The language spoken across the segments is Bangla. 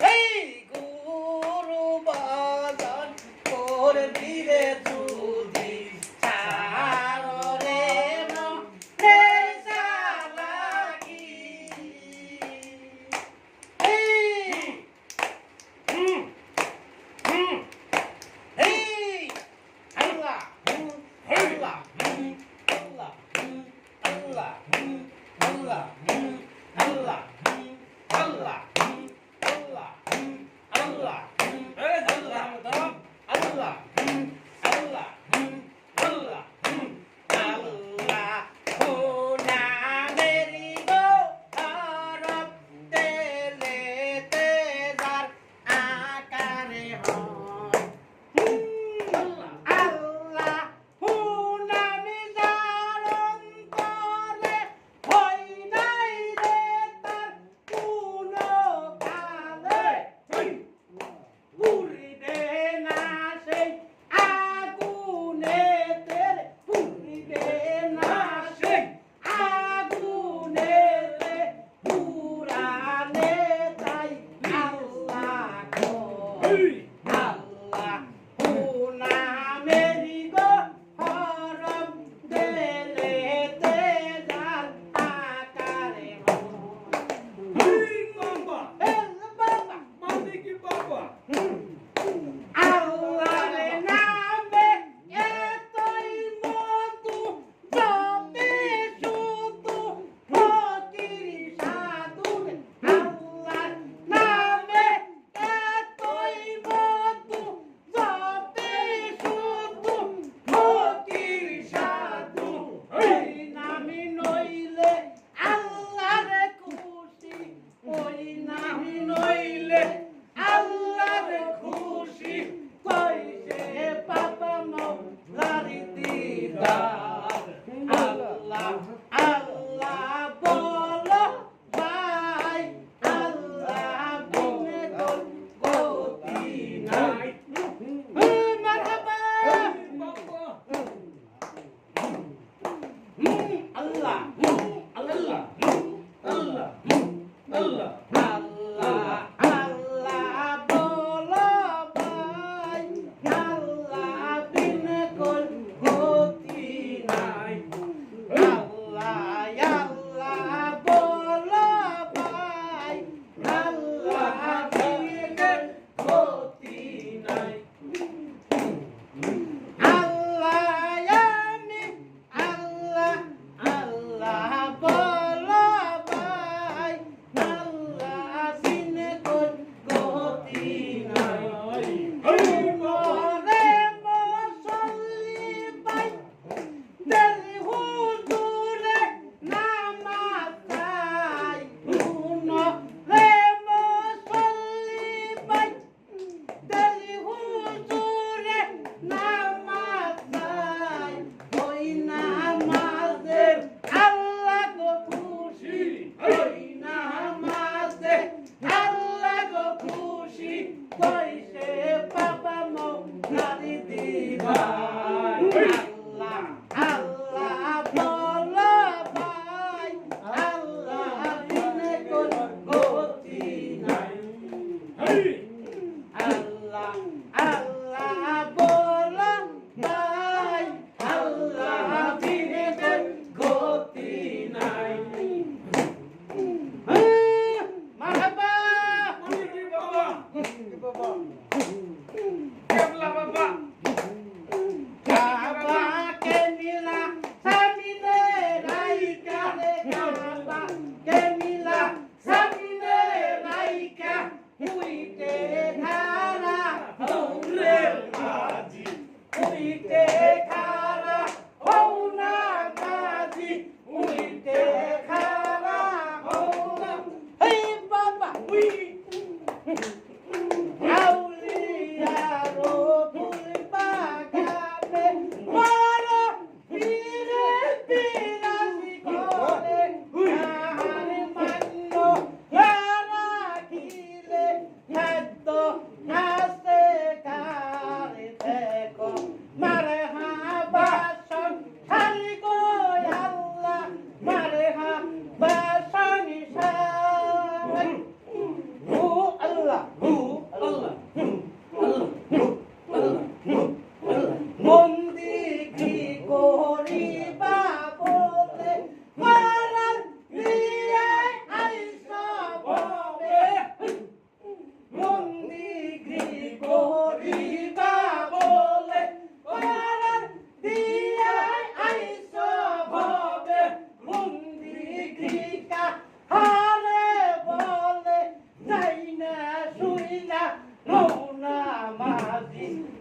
এই গুরু বাজান করে দিলে তুদি সারে লাগি এই আল্লাহ আল্লাহ আল্লাহ আল্লাহ আল্লাহ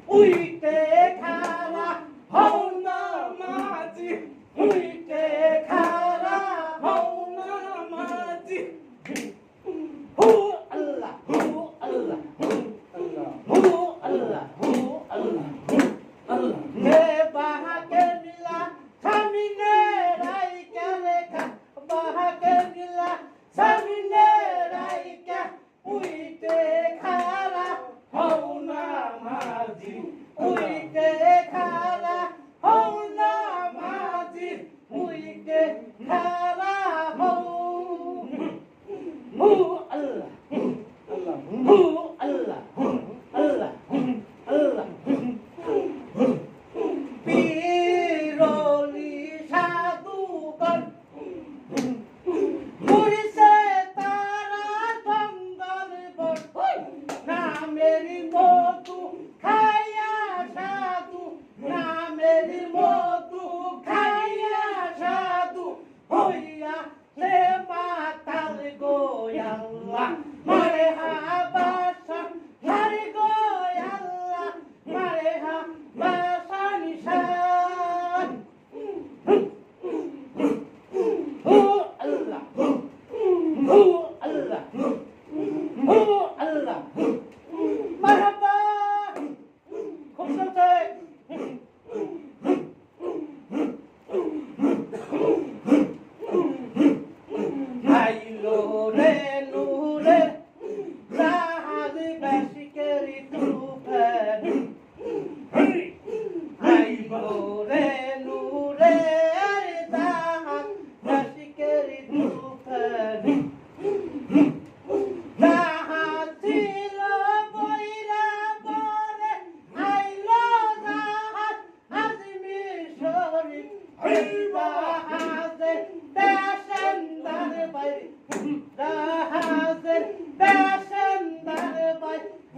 Ui, tem.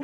Yeah.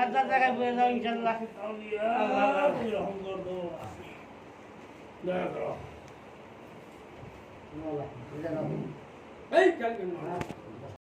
যার যার যার যার জায়গায় বয়ে যাও ইনশাআল্লাহ এই কালকে